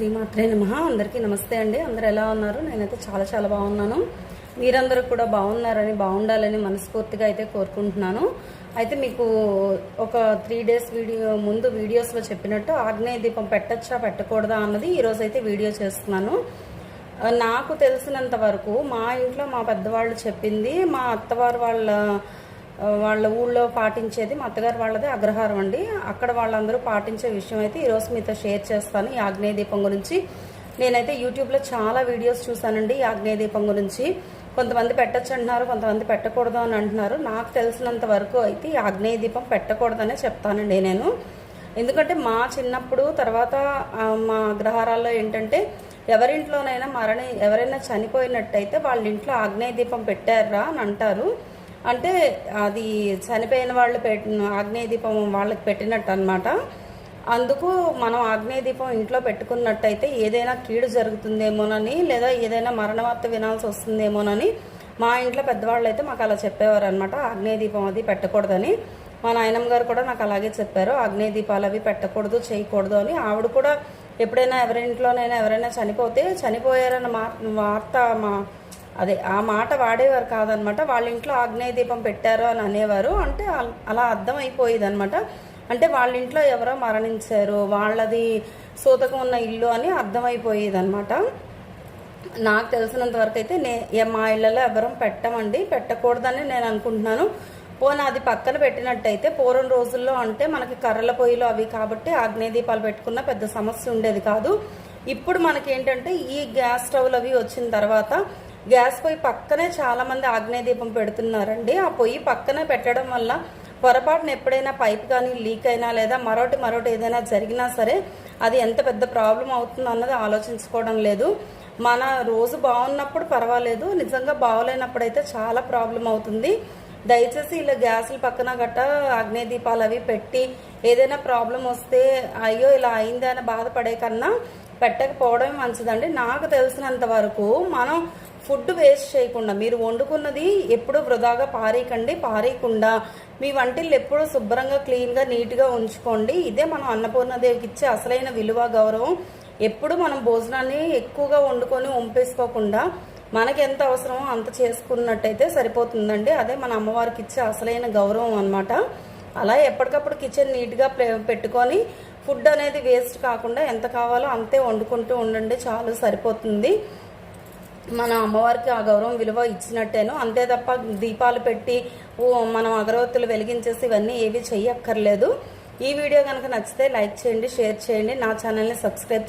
శ్రీమాత్రే నమ. అందరికీ నమస్తే అండి. అందరు ఎలా ఉన్నారు? నేనైతే చాలా చాలా బాగున్నాను. మీరందరూ కూడా బాగున్నారని బాగుండాలని మనస్ఫూర్తిగా అయితే కోరుకుంటున్నాను. అయితే మీకు ఒక త్రీ డేస్ వీడియో ముందు వీడియోస్లో చెప్పినట్టు ఆగ్నేయ దీపం పెట్టచ్చా పెట్టకూడదా అన్నది ఈరోజు అయితే వీడియో చేస్తున్నాను. నాకు తెలిసినంత వరకు మా ఇంట్లో మా పెద్దవాళ్ళు చెప్పింది మా అత్తవారు వాళ్ళ వాళ్ళ ఊళ్ళో పాటించేది మా అత్తగారు వాళ్ళది అగ్రహారం అండి. అక్కడ వాళ్ళందరూ పాటించే విషయం అయితే ఈరోజు మీతో షేర్ చేస్తాను ఈ ఆగ్నేయ దీపం గురించి. నేనైతే యూట్యూబ్లో చాలా వీడియోస్ చూశానండి ఈ ఆగ్నేయ దీపం గురించి. కొంతమంది పెట్టచ్చు అంటున్నారు కొంతమంది పెట్టకూడదు అని అంటున్నారు. నాకు తెలిసినంత వరకు అయితే ఈ ఆగ్నేయ దీపం పెట్టకూడదనే చెప్తానండి నేను. ఎందుకంటే మా చిన్నప్పుడు తర్వాత మా అగ్రహారాల్లో ఏంటంటే ఎవరింట్లోనైనా మరణి ఎవరైనా చనిపోయినట్టయితే వాళ్ళ ఇంట్లో ఆగ్నేయ దీపం పెట్టారా అని అంటారు. అంటే అది చనిపోయిన వాళ్ళు పెట్టిన ఆగ్నేయ దీపం వాళ్ళకి పెట్టినట్టు అనమాట అందుకు మనం ఆగ్నేయ దీపం ఇంట్లో పెట్టుకున్నట్టయితే ఏదైనా కీడు జరుగుతుందేమోనని లేదా ఏదైనా మరణ వార్త వినాల్సి వస్తుందేమోనని మా ఇంట్లో పెద్దవాళ్ళు అయితే మాకు అలా చెప్పేవారు అనమాట ఆగ్నేయ దీపం అది పెట్టకూడదని. మా నాయనమ్మ గారు కూడా నాకు అలాగే చెప్పారు. ఆగ్నేయ దీపాలు అవి పెట్టకూడదు చేయకూడదు అని. ఆవిడ కూడా ఎప్పుడైనా ఎవరింట్లోనైనా ఎవరైనా చనిపోతే చనిపోయారన్న మా వార్త మా అదే ఆ మాట వాడేవారు కాదనమాట. వాళ్ళ ఇంట్లో ఆగ్నేయ దీపం పెట్టారు అని అనేవారు. అంటే అలా అర్థం అయిపోయేది అనమాట అంటే వాళ్ళ ఇంట్లో ఎవరో మరణించారు వాళ్ళది సూతకం ఉన్న ఇల్లు అని అర్థమైపోయేది అనమాట నాకు తెలిసినంత వరకు అయితే నే మా ఇళ్ళలో ఎవరం పెట్టమండి. పెట్టకూడదని నేను అనుకుంటున్నాను. పోనీ అది పక్కన పెట్టినట్టయితే పూర్వం రోజుల్లో అంటే మనకి కర్రల పొయ్యిలు అవి కాబట్టి ఆగ్నేయ దీపాలు పెట్టుకున్న పెద్ద సమస్య ఉండేది కాదు. ఇప్పుడు మనకి ఏంటంటే ఈ గ్యాస్ స్టవ్లు అవి వచ్చిన తర్వాత గ్యాస్ పొయ్యి పక్కనే చాలామంది ఆగ్నేయ దీపం పెడుతున్నారండి. ఆ పొయ్యి పక్కనే పెట్టడం వల్ల పొరపాటున ఎప్పుడైనా పైప్ కానీ లీక్ అయినా లేదా మరొకటి మరొకటి ఏదైనా జరిగినా సరే అది ఎంత పెద్ద ప్రాబ్లం అవుతుందో అన్నది ఆలోచించుకోవడం లేదు. మన రోజు బాగున్నప్పుడు పర్వాలేదు. నిజంగా బాగోలేనప్పుడు అయితే చాలా ప్రాబ్లం అవుతుంది. దయచేసి ఇలా గ్యాసుల పక్కన గట్ట అగ్నే దీపాలు అవి పెట్టి ఏదైనా ప్రాబ్లం వస్తే అయ్యో ఇలా అయింది అని బాధపడే కన్నా పెట్టకపోవడమే మంచిదండి. నాకు తెలిసినంత వరకు మనం ఫుడ్ వేస్ట్ చేయకుండా మీరు వండుకున్నది ఎప్పుడు వృధాగా పారేయకండి పారేయకుండా మీ వంటిల్ని ఎప్పుడు శుభ్రంగా క్లీన్గా నీట్గా ఉంచుకోండి. ఇదే మనం అన్నపూర్ణదేవికి ఇచ్చే అసలైన విలువ గౌరవం. ఎప్పుడు మనం భోజనాన్ని ఎక్కువగా వండుకొని వంపేసుకోకుండా మనకి ఎంత అవసరమో అంత చేసుకున్నట్టయితే సరిపోతుందండి. అదే మన అమ్మవారికి ఇచ్చే అసలైన గౌరవం అన్నమాట. అలా ఎప్పటికప్పుడు కిచెన్ నీట్గా ప్లే- పెట్టుకొని ఫుడ్ అనేది వేస్ట్ కాకుండా ఎంత కావాలో అంతే వండుకుంటూ ఉండండి చాలు సరిపోతుంది. మన అమ్మవారికి ఆ గౌరవం విలువ ఇచ్చినట్టేను. అంతే తప్ప దీపాలు పెట్టి మనం అగరవత్తులు వెలిగించేసి ఇవన్నీ ఏవి చెయ్యక్కర్లేదు. ఈ వీడియో కనుక నచ్చితే లైక్ చేయండి షేర్ చేయండి. నా ఛానల్ని సబ్స్క్రైబ్ చేయండి